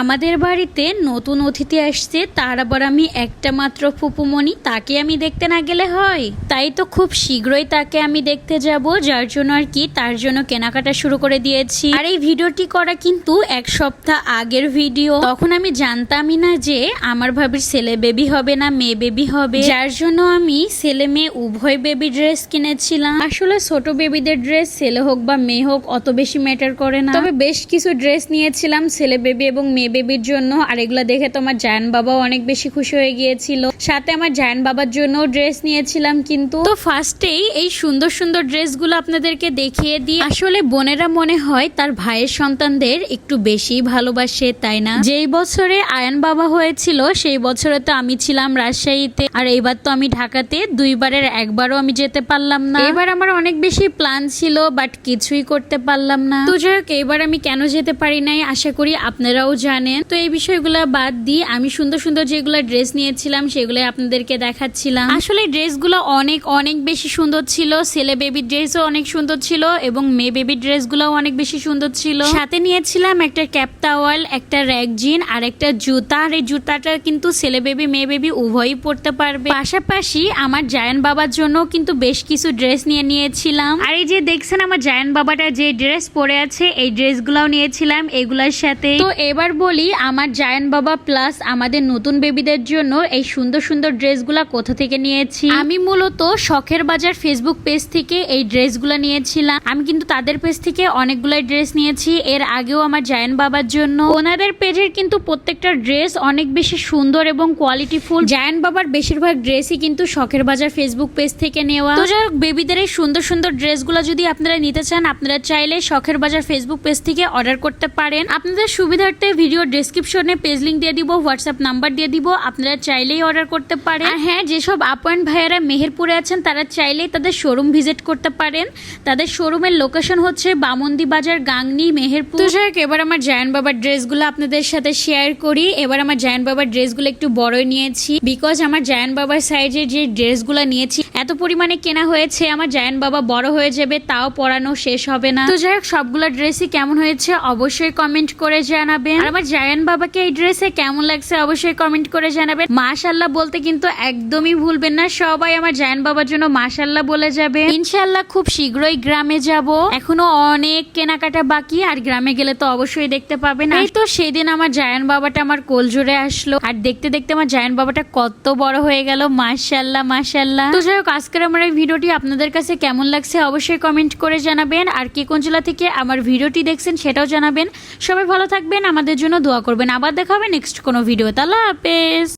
আমাদের বাড়িতে নতুন অতিথি আসছে, তার আবার আমি একটা মাত্র ফুপুমণি, তাকে আমি দেখতে না গেলে হয়। তাই তো খুব শীঘ্রই তাকে আমি দেখতে যাব, যার জন্য আর কি তার জন্য কেনাকাটা শুরু করে দিয়েছি। আর এই ভিডিওটি করা কিন্তু এক সপ্তাহ আগের ভিডিও। তখন আমি জানতামই না যে আমার ভাবির ছেলে বেবি হবে না, মেয়ে বেবি হবে। যার জন্য আমি ছেলে মেয়ে উভয় বেবি ড্রেস কিনেছিলাম। আসলে ছোট বেবিদের ড্রেস ছেলে হোক বা মেয়ে হোক অত বেশি ম্যাটার করে না। তবে বেশ কিছু ড্রেস নিয়েছিলাম ছেলে বেবি এবং মেয়ে বেবির জন্য আর এগুলো দেখে তো আমার জায়ান বাবাও অনেক বেশি খুশি হয়ে গিয়েছিল। সাথে আমার জায়ান বাবার জন্য ড্রেস নিয়েছিলাম কিন্তু তো ফার্স্টেই এই সুন্দর সুন্দর ড্রেসগুলো আপনাদেরকে দেখিয়ে দিই। আসলে বোনেরা মনে হয় তার ভাইয়ের সন্তানদের একটু বেশি ভালোবাসে তাই না? যেই বছরে আয়ান বাবা হয়েছিল সেই বছরে তো আমি ছিলাম রাজশাহীতে। আর এইবার তো আমি ঢাকাতে দুইবারের একবারও আমি যেতে পারলাম না। এবার আমার অনেক বেশি প্ল্যান ছিল বাট কিছুই করতে পারলাম না। তো যাই হোক এবার আমি কেন যেতে পারি নাই আশা করি আপনারাও জানেন। তো এই বিষয়গুলো বাদ দিয়ে আমি সুন্দর সুন্দর যেগুলো ড্রেস নিয়েছিলাম সেগুলো আপনাদেরকে দেখাচ্ছিলাম। আসলে ড্রেসগুলো অনেক অনেক বেশি সুন্দর ছিল। ছেলে বেবি ড্রেসও অনেক সুন্দর ছিল এবং মেয়ে বেবির ড্রেসগুলো অনেক বেশি সুন্দর ছিল। সাথে নিয়েছিলাম একটা ক্যাপ টাওয়াল একটা র্যাক জিন আর একটা জুতা। আর এই জুতাটা কিন্তু ছেলে বেবি মেয়ে বেবি উভয়ই পড়তে পারবে। পাশাপাশি আমার জায়ান বাবার জন্য কিন্তু বেশ কিছু ড্রেস নিয়ে নিয়েছিলাম। আর এই যে দেখছেন আমার জায়ান বাবাটা যে ড্রেস পরে আছে, এই ড্রেসগুলোও নিয়েছিলাম এগুলার সাথে। তো এবার বলি, আমার জায়ান বাবা প্লাস আমাদের নতুন বেবিদের জন্য এই সুন্দর সুন্দর ড্রেসগুলা কোথা থেকে নিয়েছি? আমি মূলত শখের বাজার ফেসবুক পেজ থেকে এই ড্রেসগুলো নিয়েছিলাম। আমি কিন্তু তাদের পেজ থেকে অনেকগুলাই ড্রেস নিয়েছি। এর আগেও আমার জায়ান বাবার জন্য। ওনাদের পেজের কিন্তু প্রত্যেকটা ড্রেস অনেক বেশি সুন্দর এবং কোয়ালিটিফুল জায়ান বাবার বেশিরভাগ ড্রেসই কিন্তু শখের বাজার ফেসবুক পেজ থেকে নেওয়া। তো যাই বেবিদের এই সুন্দর সুন্দর ড্রেসগুলো যদি আপনারা নিতে চান, আপনারা চাইলে শখের বাজার ফেসবুক পেজ থেকে অর্ডার করতে পারেন। আপনাদের সুবিধার্থে ভিডিও ডেসক্রিপশনে পেজ লিঙ্ক দিয়ে দিব হোয়াটসঅ্যাপ নাম্বার দিয়ে দিব। আপনারা চাইলেই অর্ডার করতে পারেন। আর হ্যাঁ যেসব আপয়েন্ট ভাইয়ারা মেহেরপুরে আছেন তারা চাইলেই তাদের শোরুম ভিজিট করতে পারেন। তাদের শোরুমের লোকেশন হচ্ছে বামন্দি বাজার গাংনি মেহেরপুর। তো যাই হোক, এবার আমার জায়ান বাবার ড্রেসগুলো আপনাদের সাথে শেয়ার করি। এবার আমার জায়ান বাবার ড্রেসগুলো একটু বড়ই নিয়েছি। বিকজ আমার জায়ান বাবার সাইজের যে ড্রেসগুলো নিয়েছি এত পরিমাণে কেনা হয়েছে আমার জায়ান বাবা বড় হয়ে যাবে তাও পরানো শেষ হবে না। তো যাই হোক সবগুলো ড্রেসই কেমন হয়েছে অবশ্যই কমেন্ট করে জানাবেন। আর আমার জায়ান বাবাকে এই ড্রেসে কেমন লাগছে অবশ্যই কমেন্ট করে জানাবেন। মাশাল্লাহ বলতে কিন্তু একদমই ভুলবেন না, সবাই আমার জায়ান বাবার জন্য মাশাল্লাহ বলে যাবে। ইনশাল্লাহ খুব শীঘ্রই গ্রামে যাব। এখনও অনেক কেনাকাটা বাকি, আর গ্রামে গেলে তো অবশ্যই দেখতে পাবেন। এই তো সেদিন আমার জায়ান বাবাটা আমার কোল জুড়ে আসলো। আর দেখতে দেখতে আমার জায়ান বাবাটা কত বড় হয়ে গেল। মাশাল্লাহ মাশাল্লাহ তো যাই হোক, আজকের আমার এই ভিডিওটি আপনাদের কাছে কেমন লাগছে অবশ্যই কমেন্ট করে জানাবেন। আর কে কোন জেলা থেকে আমার ভিডিওটি দেখছেন সেটাও জানাবেন। সবাই ভালো থাকবেন। আমাদের জন্য দোয়া করবেন। আবার দেখা হবে নেক্সট কোনো ভিডিও তাহলে হাফেজ।